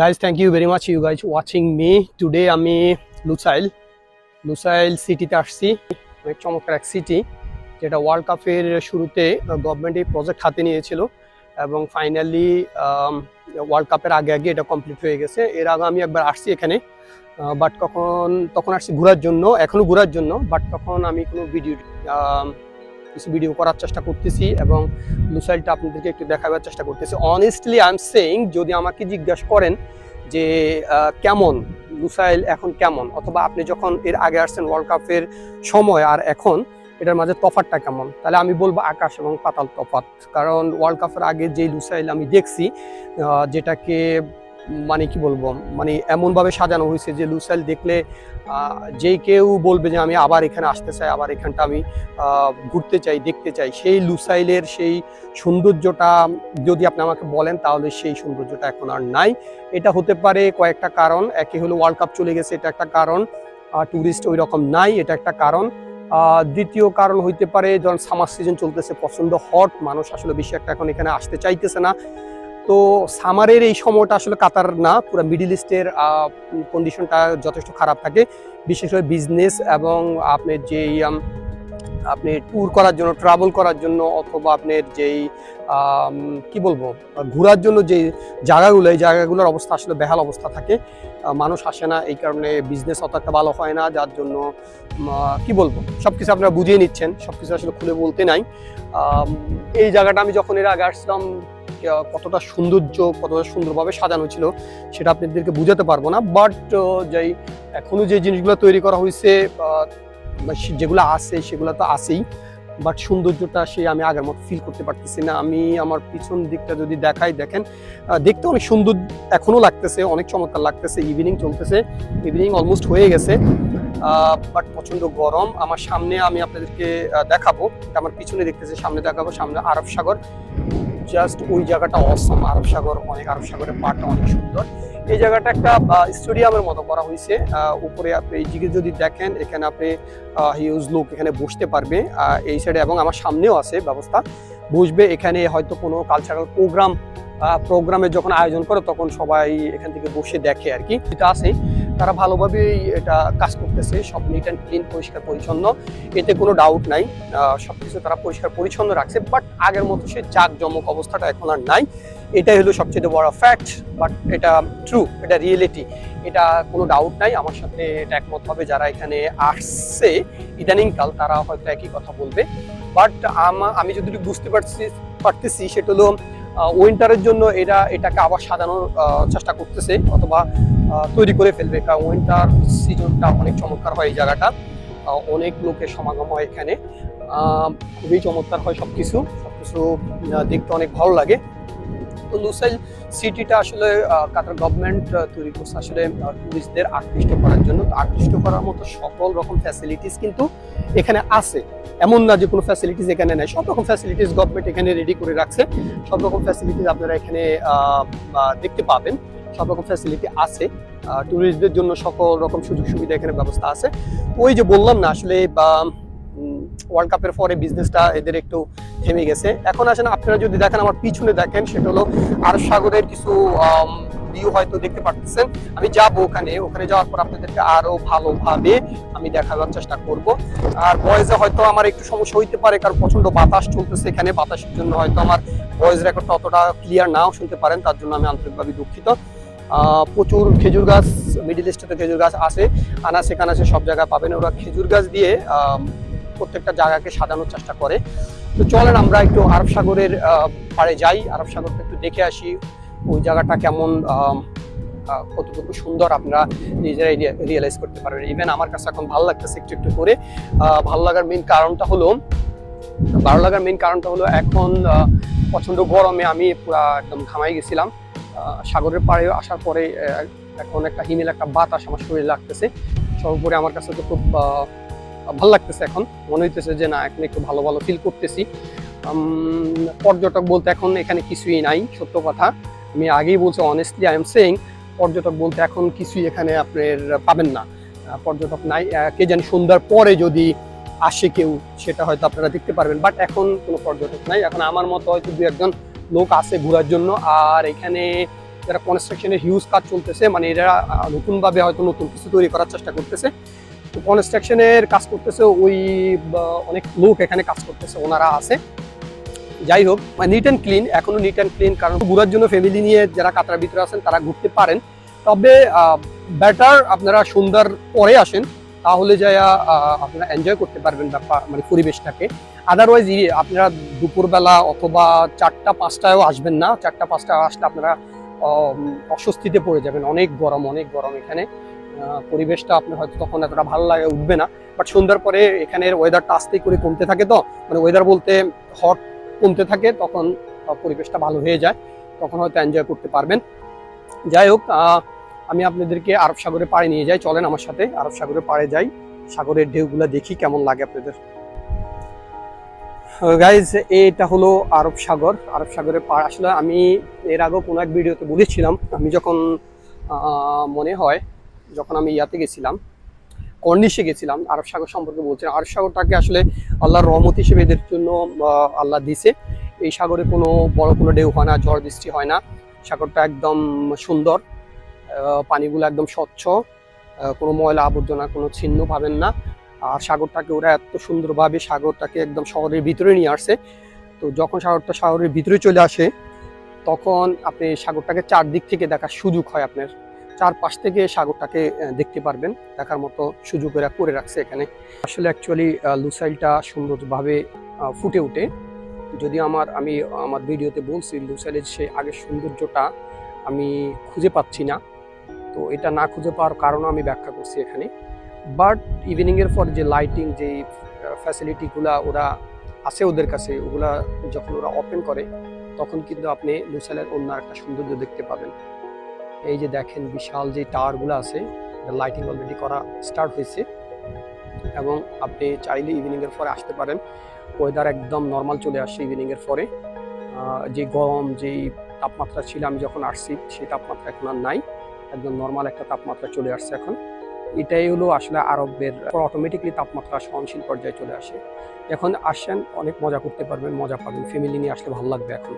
guys, thank you very much, you guys watching me. Today আমি Lusail Lusail সিটিতে আসছি। অনেক চমৎকার এক সিটি যেটা ওয়ার্ল্ড কাপের শুরুতে গভর্নমেন্ট এই প্রজেক্ট হাতে নিয়েছিল। এবং ফাইনালি ওয়ার্ল্ড কাপের আগে আগে এটা কমপ্লিট হয়ে গেছে। এর আগে আমি একবার আসছি এখানে বাট কখন, তখন আসছি ঘোরার জন্য এখনও ঘোরার জন্য বাট তখন আমি কোনো ভিডিও কিছু ভিডিও করার চেষ্টা করতেছি এবং লুসাইলটা আপনাদেরকে একটু দেখাবার চেষ্টা করতেছি। অনেস্টলি আই এম সেইং যদি আমাকে জিজ্ঞাসা করেন যে কেমন লুসাইল এখন কেমন? অথবা আপনি যখন এর আগে আসছেন ওয়ার্ল্ড কাপের সময় আর এখন, এটার মাঝে তফাতটা কেমন? তাহলে আমি বলব আকাশ এবং পাতাল তফাত কারণ ওয়ার্ল্ড কাপের আগে যে লুসাইল আমি দেখছি যেটাকে মানে কি বলব মানে এমনভাবে সাজানো হয়েছে যে লুসাইল দেখলে যে কেউ বলবে যে আমি আবার এখানে আসতে চাই, আবার এখানটা আমি ঘুরতে চাই, দেখতে চাই, সেই লুসাইলের সেই সৌন্দর্যটা যদি আপনি আমাকে বলেন, তাহলে সেই সৌন্দর্যটা এখন আর নাই। এটা হতে পারে কয়েকটা কারণ, একে হলো ওয়ার্ল্ড কাপ চলে গেছে, এটা একটা কারণ ট্যুরিস্ট ওই রকম নাই, এটা একটা কারণ। দ্বিতীয় কারণ হইতে পারে, যখন সামার সিজন চলতেছে প্রচণ্ড হট, মানুষ আসলে বেশি একটা এখন এখানে আসতে চাইতেছে না। তো সামারের এই সময়টা আসলে কাতার না পুরো মিডিল ইস্টের কন্ডিশনটা যথেষ্ট খারাপ থাকে। বিশেষ করে বিজনেস এবং আপনার যেই আপনি ট্যুর করার জন্য ট্রাভেল করার জন্য অথবা আপনার যেই কি বলব ঘোরার জন্য যে জায়গাগুলো এই জায়গাগুলোর অবস্থা আসলে বেহাল অবস্থা থাকে। মানুষ আসে না এই কারণে বিজনেস অত একটা ভালো হয় না যার জন্য কি বলব সব কিছু আপনারা বুঝিয়ে নিচ্ছেন সব কিছু আসলে খুলে বলতে নাই। এই জায়গাটা আমি যখন এর আগে আসছিলাম আহ, কতটা সৌন্দর্য, কতটা সুন্দরভাবে সাজানো ছিল সেটা আপনাদেরকে বুঝাতে পারব না। বাট যেই এখনও যে জিনিসগুলো তৈরি করা হয়েছে যেগুলো আছে, সেগুলো তো আছেই। বাট সৌন্দর্যটা সে আমি আগের মতো ফিল করতে পারতেছি না। আমি আমার পিছন দিকটা যদি দেখাই, দেখেন দেখতে অনেক সুন্দর এখনও লাগতেছে, অনেক চমৎকার লাগতেছে ইভিনিং চলতেছে ইভিনিং অলমোস্ট হয়ে গেছে। বাট প্রচণ্ড গরম। আমার সামনে আমি আপনাদেরকে দেখাবো। আমার পিছনে দেখতেছি, সামনে দেখাবো, সামনে আরব সাগর। জাস্ট ওই জায়গাটা অসম আরব সাগর, অনেক আরব সাগরের পাড়টা অনেক সুন্দর। এই জায়গাটা একটা স্টেডিয়ামের মতো করা হয়েছে। উপরে আপনি এই দিকে যদি দেখেন, এখানে আপনি হিউজ লোক এখানে বসতে পারবে। এই সাইডে এবং আমার সামনেও আছে ব্যবস্থা। বসবে, এখানে হয়তো কোনো কালচারাল প্রোগ্রাম প্রোগ্রামে যখন আয়োজন করে, তখন সবাই এখান থেকে বসে দেখে আর কি। এটা আছে। তারা ভালোভাবেই এটা কাজ করতেছে। সব নিট অ্যান্ড ক্লিন পরিষ্কার, পরিচ্ছন্ন। এতে কোনো ডাউট নাই। সব কিছু তারা পরিষ্কার, পরিচ্ছন্ন রাখছে। বাট আগের মতো সে জাঁকজমক অবস্থাটা এখন আর নাই। এটাই হলো সবচেয়ে বড় ফ্যাক্ট বাট এটা ট্রু এটা রিয়েলিটি এটা কোনো ডাউট নাই। আমার সাথে এটা একমত হবে যারা এখানে আসছে। ইদানিংকাল তারা হয়তো একই কথা বলবে। বাট আমি যদি বুঝতে পারছি, পারতেছি সেটা হলো উইন্টারের জন্য এরা এটাকে আবার সাজানোর চেষ্টা করতেছে। অথবা তৈরি করে ফেলবে। কারণ উইন্টার সিজনটা অনেক চমৎকার হয় এই জায়গাটা। অনেক লোকের সমাগম হয় এখানে। খুবই চমৎকার হয় সব কিছু সব কিছু দেখতে অনেক ভালো লাগে। তো লুসাইল সিটিটা আসলে কাতার গভর্নমেন্ট তৈরি করছে আসলে টুরিস্টদের আকৃষ্ট করার জন্য। তো আকৃষ্ট করার মতো সকল রকম ফ্যাসিলিটিস কিন্তু এখানে আছে। এমন না যে কোনো ফ্যাসিলিটিস এখানে নেই। সব রকম ফ্যাসিলিটিস গভর্নমেন্ট এখানে রেডি করে রাখছে। সব রকম ফ্যাসিলিটিস আপনারা এখানে দেখতে পাবেন। সব রকম ফ্যাসিলিটি আছে। ট্যুরিস্টদের জন্য সকল রকম সুযোগ সুবিধা এখানে ব্যবস্থা আছে। ওই যে বললাম না, আসলে ওয়ার্ল্ড কাপের পরে বিজনেসটা এদের একটু থেমে গেছে। এখন আসেন, আপনারা যদি দেখেন, আমার পিছনে দেখেন, সেটা হলো আরব সাগরের কিছু ভিউ হয়তো দেখতে পাচ্ছেন আমি যাব ওখানে ওখানে যাওয়ার পর আপনাদেরকে আরও ভালোভাবে আমি দেখানোর চেষ্টা করব। আর ভয়েসে হয়তো আমার একটু সমস্যা হইতে পারে, কারণ প্রচণ্ড বাতাস চলতেছে এখানে। বাতাসের জন্য হয়তো আমার ভয়েস রেকর্ডটা অতটা ক্লিয়ার নাও শুনতে পারেন, তার জন্য আমি আন্তরিকভাবে দুঃখিত। প্রচুর খেজুর গাছ মিডিল ইস্টে খেজুর গাছ আছে আনাসে কানাসে সব জায়গায় পাবেন। ওরা খেজুর গাছ দিয়ে প্রত্যেকটা জায়গাকে সাজানোর চেষ্টা করে। তো চলেন আমরা একটু আরব সাগরের পাড়ে যাই। আরব সাগরটা একটু দেখে আসি ওই জায়গাটা কেমন কতটুকু সুন্দর আপনারা নিজেরাই রিয়েলাইজ করতে পারবেন। ইভেন আমার কাছে এখন ভালো লাগতেছে একটু একটু করে। ভালো লাগার মেন কারণটা হলো ভালো লাগার মেন কারণটা হলো এখন আহ, প্রচণ্ড গরমে আমি পুরা একদম ঘামাই গেছিলাম। সাগরের পাড়ে আসার পরে এখন একটা হিমেল, একটা বাতাস আমার শরীরে লাগতেছে। সর্বোপরি আমার কাছে তো খুব ভালো লাগতেছে এখন। মনে হইতেছে যে না, এখন একটু ভালো ভালো ফিল করতেছি। পর্যটক বলতে এখন এখানে কিছুই নাই, সত্য কথা। আমি আগেই বলছি অনেস্টলি আই এম সেইং পর্যটক বলতে এখন কিছুই এখানে আপনার পাবেন না। পর্যটক নাই কে জানি সন্ধ্যার পরে যদি আসে কেউ, সেটা হয়তো আপনারা দেখতে পারবেন। বাট এখন কোনো পর্যটক নাই। এখন আমার মতো হয়তো দু একজন লোক আসে ঘোরার জন্য। আর এখানে যারা কনস্ট্রাকশনের হিউজ কাজ চলতেছে মানে এরা নতুনভাবে হয়তো নতুন কিছু তৈরি করার চেষ্টা করতেছে। তো কনস্ট্রাকশনের কাজ করতেছে ওই অনেক লোক এখানে কাজ করতেছে, ওনারা আছে। যাই হোক মানে নিট অ্যান্ড ক্লিন এখনও নিট অ্যান্ড ক্লিন কারণ ঘুরার জন্য ফ্যামিলি নিয়ে যারা কাতার ভিতরে আছেন, তারা ঘুরতে পারেন। তবে বেটার আপনারা সন্ধ্যার পরে আসেন। তাহলে যা আপনারা এনজয় করতে পারবেন ব্যাপার মানে পরিবেশটাকে। আদারওয়াইজ আপনারা দুপুরবেলা অথবা চারটা, পাঁচটায়ও আসবেন না। চারটা পাঁচটায় আসলে আপনারা অস্বস্তিতে পড়ে যাবেন। অনেক গরম অনেক গরম এখানে। পরিবেশটা আপনার হয়তো তখন এতটা ভালো লাগে, উঠবে না। বাট সন্ধ্যার পরে এখানের ওয়েদারটা আস্তে করে কমতে থাকে তো। মানে ওয়েদার বলতে হট কমতে থাকে, তখন পরিবেশটা ভালো হয়ে যায়। তখন হয়তো এনজয় করতে পারবেন। যাই হোক আমি আপনাদেরকে আরব সাগরে পাড়ে নিয়ে যাই, চলেন আমার সাথে আরব সাগরে পাড়ে যাই। সাগরের ঢেউগুলো দেখি কেমন লাগে আপনাদের। গাইজ এটা হলো আরব সাগর। আরব সাগরের পাড়, আসলে আমি এর আগেও কোনো এক ভিডিওতে বলেছিলাম, আমি যখন মনে হয় যখন আমি ইয়াতে গেছিলাম, কর্নিশে গেছিলাম, আরব সাগর সম্পর্কে বলছিলাম। আরব সাগরটাকে আসলে আল্লাহর রহমত হিসেবে এদের জন্য আল্লাহ দিছে। এই সাগরে কোনো বড় কোনো ঢেউ হয় না, ঝড় বৃষ্টি হয় না। সাগরটা একদম সুন্দর। পানিগুলো একদম স্বচ্ছ কোনো ময়লা আবর্জনা, কোনো ছিন্ন পাবেন না। আর সাগরটাকে ওরা এত সুন্দরভাবে সাগরটাকে একদম শহরের ভিতরে নিয়ে আসছে তো যখন সাগরটা শহরের ভিতরে চলে আসে, তখন আপনি সাগরটাকে চারদিক থেকে দেখার সুযোগ হয় আপনার। চারপাশ থেকে সাগরটাকে দেখতে পারবেন, দেখার মতো সুযোগ এরা করে রাখছে এখানে। আসলে অ্যাকচুয়ালি লুসাইলটা সুন্দরভাবে ফুটে ওঠে। যদি আমার, আমি আমার ভিডিওতে বলছি, লুসাইলের সে আগের সৌন্দর্যটা আমি খুঁজে পাচ্ছি না। তো এটা না খুঁজে পাওয়ার কারণও আমি ব্যাখ্যা করছি এখানে। বাট ইভিনিংয়ের পর যে লাইটিং যে ফ্যাসিলিটিগুলা ওরা আছে ওদের কাছে, ওগুলা যখন ওরা ওপেন করে, তখন কিন্তু আপনি লুসাইলের অন্য একটা সৌন্দর্য দেখতে পাবেন। এই যে দেখেন বিশাল যে টাওয়ারগুলো আছে লাইটিং অলরেডি করা স্টার্ট হয়েছে। এবং আপনি চাইলে ইভিনিংয়ের পরে আসতে পারেন। ওয়েদার একদম নর্মাল চলে আসছে ইভিনিংয়ের পরে। যে গরম যেই তাপমাত্রা ছিল, আমি যখন আসছি, সেই তাপমাত্রা এখন আর নাই। একদম নর্মাল একটা তাপমাত্রা চলে আসছে এখন। এটাই হলো আসলে আরবের অটোমেটিকলি তাপমাত্রা সহনশীল পর্যায়ে চলে আসে। এখন আসেন, অনেক মজা করতে পারবেন, মজা পাবেন। ফ্যামিলি নিয়ে আসলে ভালো লাগবে এখন।